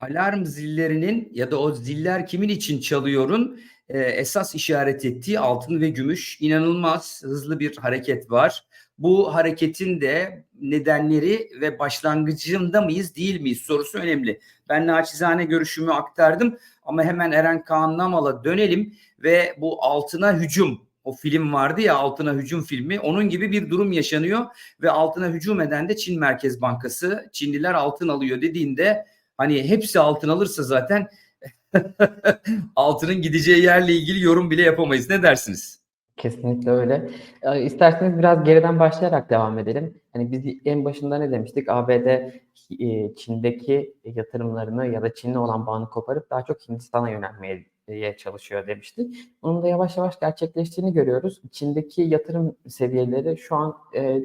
alarm zillerinin ya da o ziller kimin için çalıyorun e, esas işaret ettiği altın ve gümüş inanılmaz hızlı bir hareket var. Bu hareketin de nedenleri ve başlangıcında mıyız değil miyiz sorusu önemli. Ben naçizane görüşümü aktardım ama hemen Eren Kaan Namal'a dönelim ve bu altına hücum o film vardı ya altına hücum filmi onun gibi bir durum yaşanıyor ve altına hücum eden de Çin Merkez Bankası Çinliler altın alıyor dediğinde hani hepsi altın alırsa zaten altının gideceği yerle ilgili yorum bile yapamayız. Ne dersiniz? Kesinlikle öyle. Ee, İsterseniz biraz geriden başlayarak devam edelim. Hani biz en başında ne demiştik? ABD e, Çin'deki yatırımlarını ya da Çin'le olan bağını koparıp daha çok Hindistan'a yönelmeye çalışıyor demiştik. Bunun da yavaş yavaş gerçekleştiğini görüyoruz. Çin'deki yatırım seviyeleri şu an e,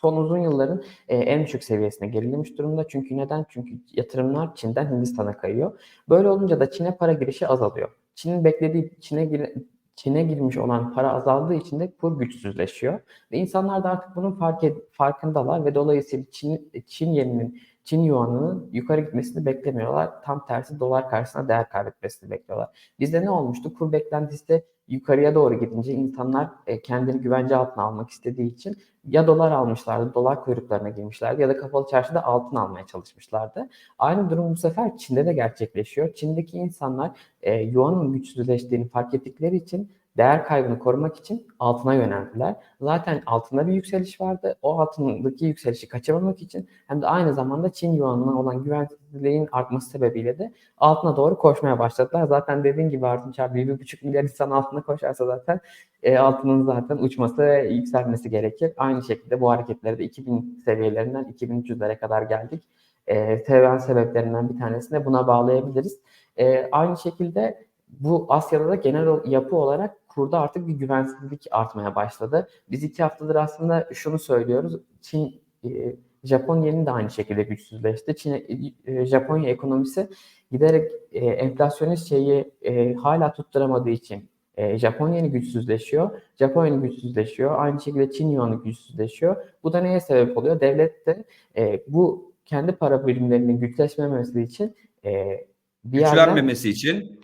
son uzun yılların e, en düşük seviyesine gerilemiş durumda. Çünkü neden? Çünkü yatırımlar Çin'den Hindistan'a kayıyor. Böyle olunca da Çin'e para girişi azalıyor. Çin'in beklediği Çin'e gir Çin'e girmiş olan para azaldığı için de kur güçsüzleşiyor. Ve insanlar da artık bunun fark farkındalar ve dolayısıyla Çin, Çin yeninin Çin yuanının yukarı gitmesini beklemiyorlar. Tam tersi dolar karşısında değer kaybetmesini bekliyorlar. Bizde ne olmuştu? Kur beklentisi yukarıya doğru gidince insanlar e, kendini güvence altına almak istediği için ya dolar almışlardı, dolar kuyruklarına girmişlerdi ya da kapalı çarşıda altın almaya çalışmışlardı. Aynı durum bu sefer Çin'de de gerçekleşiyor. Çin'deki insanlar e, yuanın güçsüzleştiğini fark ettikleri için değer kaybını korumak için altına yöneldiler. Zaten altında bir yükseliş vardı. O altındaki yükselişi kaçırmamak için hem de aynı zamanda Çin yuanına olan güvensizliğin artması sebebiyle de altına doğru koşmaya başladılar. Zaten dediğim gibi Artunç abi 1,5 milyar insan altına koşarsa zaten e, altının zaten uçması ve yükselmesi gerekir. Aynı şekilde bu hareketleri de 2000 seviyelerinden 2300'lere kadar geldik. E, seven sebeplerinden bir tanesini buna bağlayabiliriz. E, aynı şekilde bu Asya'da da genel yapı olarak kurda artık bir güvensizlik artmaya başladı. Biz iki haftadır aslında şunu söylüyoruz. Çin, e, Japonya'nın da aynı şekilde güçsüzleşti. Çin, e, Japonya ekonomisi giderek e, enflasyonist şeyi e, hala tutturamadığı için e, Japonya'nın güçsüzleşiyor. Japonya'nın güçsüzleşiyor. Aynı şekilde Çin yuanı güçsüzleşiyor. Bu da neye sebep oluyor? Devlet de e, bu kendi para birimlerinin güçleşmemesi için e, bir Güçlenmemesi yerden, için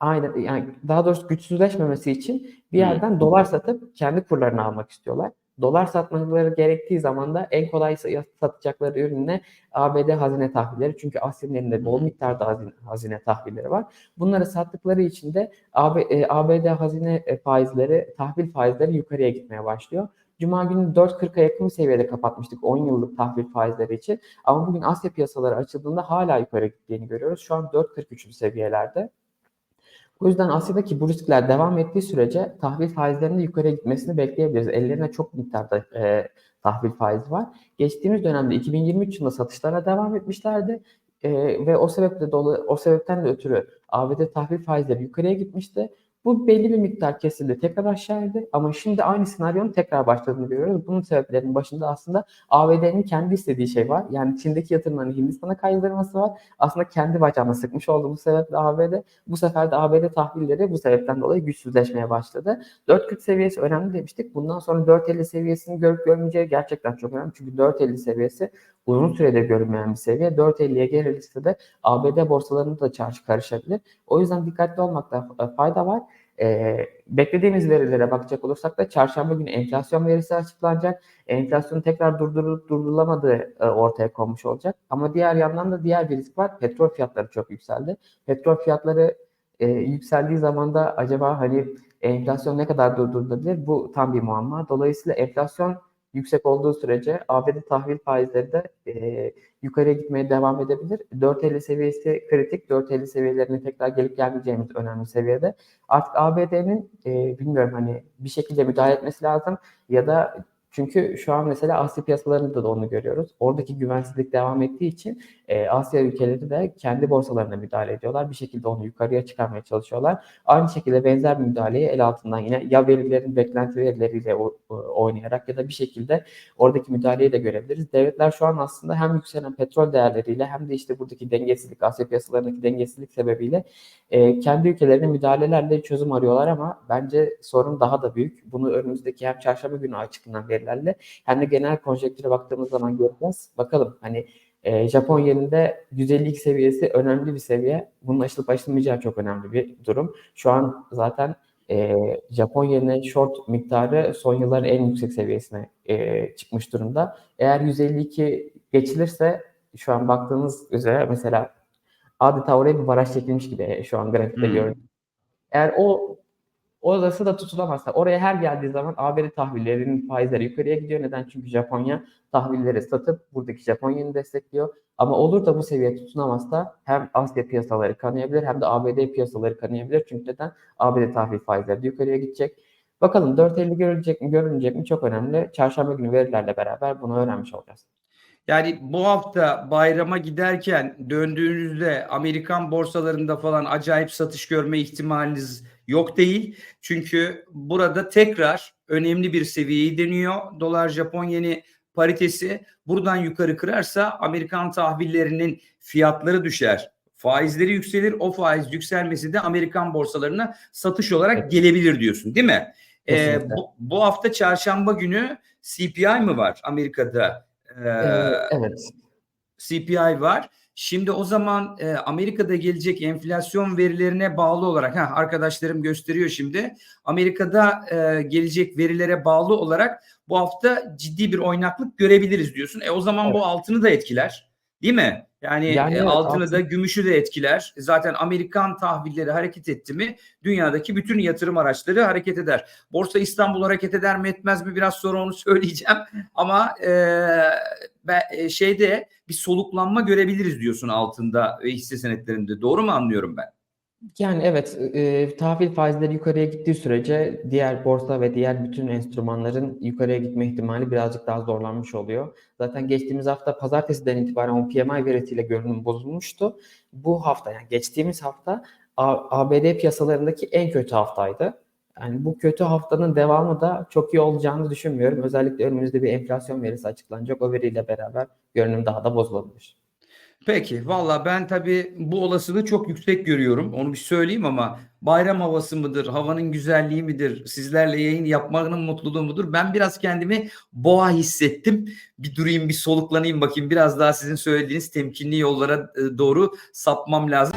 Aynen yani daha doğrusu güçsüzleşmemesi için bir yerden hmm. dolar satıp kendi kurlarını almak istiyorlar. Dolar satmaları gerektiği zaman da en kolay satacakları ürünle ABD hazine tahvilleri. Çünkü Asya'nın elinde bol miktarda hazine, hazine tahvilleri var. Bunları sattıkları için de AB, e, ABD hazine e, faizleri, tahvil faizleri yukarıya gitmeye başlıyor. Cuma günü 4.40'a yakın seviyede kapatmıştık 10 yıllık tahvil faizleri için. Ama bugün Asya piyasaları açıldığında hala yukarı gittiğini görüyoruz. Şu an 4.43 seviyelerde. O yüzden Asya'daki bu riskler devam ettiği sürece tahvil faizlerinin yukarıya gitmesini bekleyebiliriz. Ellerine çok miktarda e, tahvil faizi var. Geçtiğimiz dönemde 2023 yılında satışlara devam etmişlerdi. E, ve o sebeple dolu, o sebepten de ötürü ABD tahvil faizleri yukarıya gitmişti. Bu belli bir miktar kesildi, tekrar aşağıydı ama şimdi aynı senaryonun tekrar başladığını görüyoruz. Bunun sebeplerinin başında aslında ABD'nin kendi istediği şey var. Yani Çin'deki yatırımlarını Hindistan'a kaydırması var. Aslında kendi bacağına sıkmış oldu bu sebeple ABD. Bu sefer de ABD tahvilleri bu sebepten dolayı güçsüzleşmeye başladı. 4.40 seviyesi önemli demiştik. Bundan sonra 4.50 seviyesini görüp görmeyeceği gerçekten çok önemli. Çünkü 4.50 seviyesi uzun süredir görünmeyen bir seviye. 4.50'ye gerilirse de ABD borsalarında da çarşı karışabilir. O yüzden dikkatli olmakta fayda var. Ee, beklediğimiz verilere bakacak olursak da çarşamba günü enflasyon verisi açıklanacak. Enflasyon tekrar durdurulup durdurulamadığı e, ortaya konmuş olacak. Ama diğer yandan da diğer bir risk var. Petrol fiyatları çok yükseldi. Petrol fiyatları e, yükseldiği zaman da acaba hani enflasyon ne kadar durdurulabilir? Bu tam bir muamma. Dolayısıyla enflasyon yüksek olduğu sürece ABD tahvil faizleri de e, yukarıya gitmeye devam edebilir. 4.50 seviyesi kritik. 4.50 seviyelerine tekrar gelip gelmeyeceğimiz önemli seviyede. Artık ABD'nin e, bilmiyorum hani bir şekilde müdahale etmesi lazım ya da çünkü şu an mesela Asya piyasalarında da onu görüyoruz. Oradaki güvensizlik devam ettiği için e, Asya ülkeleri de kendi borsalarına müdahale ediyorlar. Bir şekilde onu yukarıya çıkarmaya çalışıyorlar. Aynı şekilde benzer müdahaleyi el altından yine ya verilerin beklenti verileriyle oynayarak ya da bir şekilde oradaki müdahaleyi de görebiliriz. Devletler şu an aslında hem yükselen petrol değerleriyle hem de işte buradaki dengesizlik, Asya piyasalarındaki dengesizlik sebebiyle e, kendi ülkelerine müdahalelerle çözüm arıyorlar ama bence sorun daha da büyük. Bunu önümüzdeki hem çarşamba günü açıklanan verilerle hem de genel konjektüre baktığımız zaman göreceğiz. Bakalım hani E, Japon yeninde 152 seviyesi önemli bir seviye. Bunun aşılıp aşılmayacağı çok önemli bir durum. Şu an zaten e, Japon yenine short miktarı son yılların en yüksek seviyesine e, çıkmış durumda. Eğer 152 geçilirse şu an baktığınız üzere mesela adeta oraya bir baraj çekilmiş gibi şu an grafikte Hmm. görüyoruz. Eğer o orası da tutulamazsa oraya her geldiği zaman ABD tahvillerinin faizleri yukarıya gidiyor. Neden? Çünkü Japonya tahvilleri satıp buradaki Japonya'yı destekliyor. Ama olur da bu seviye tutunamazsa hem Asya piyasaları kanayabilir hem de ABD piyasaları kanayabilir. Çünkü neden? ABD tahvil faizleri de yukarıya gidecek. Bakalım 4.50 görülecek mi görünecek mi çok önemli. Çarşamba günü verilerle beraber bunu öğrenmiş olacağız. Yani bu hafta bayrama giderken döndüğünüzde Amerikan borsalarında falan acayip satış görme ihtimaliniz yok değil. Çünkü burada tekrar önemli bir seviyeyi deniyor. Dolar Japon yeni paritesi buradan yukarı kırarsa Amerikan tahvillerinin fiyatları düşer. Faizleri yükselir. O faiz yükselmesi de Amerikan borsalarına satış olarak Evet. gelebilir diyorsun değil mi? Ee, Kesinlikle. bu, bu hafta çarşamba günü CPI mi var Amerika'da? Ee, Ee, evet. CPI var. Şimdi o zaman e, Amerika'da gelecek enflasyon verilerine bağlı olarak, ha arkadaşlarım gösteriyor şimdi. Amerika'da e, gelecek verilere bağlı olarak bu hafta ciddi bir oynaklık görebiliriz diyorsun. E o zaman bu Evet. altını da etkiler. Değil mi? Yani, Yani e, altını da altın- gümüşü de etkiler. Zaten Amerikan tahvilleri hareket etti mi dünyadaki bütün yatırım araçları hareket eder. Borsa İstanbul hareket eder mi etmez mi biraz sonra onu söyleyeceğim. Ama e, e, şeyde bir soluklanma görebiliriz diyorsun altında ve hisse senetlerinde. Doğru mu anlıyorum ben? Yani evet, e, tahvil faizleri yukarıya gittiği sürece diğer borsa ve diğer bütün enstrümanların yukarıya gitme ihtimali birazcık daha zorlanmış oluyor. Zaten geçtiğimiz hafta pazartesiden itibaren o PMI verisiyle görünüm bozulmuştu. Bu hafta yani geçtiğimiz hafta ABD piyasalarındaki en kötü haftaydı. Yani bu kötü haftanın devamı da çok iyi olacağını düşünmüyorum. Özellikle önümüzde bir enflasyon verisi açıklanacak. O veriyle beraber görünüm daha da bozulabilir. Peki valla ben tabii bu olasılığı çok yüksek görüyorum. Onu bir söyleyeyim ama bayram havası mıdır, havanın güzelliği midir, sizlerle yayın yapmanın mutluluğu mudur? Ben biraz kendimi boğa hissettim. Bir durayım, bir soluklanayım bakayım. Biraz daha sizin söylediğiniz temkinli yollara e, doğru sapmam lazım.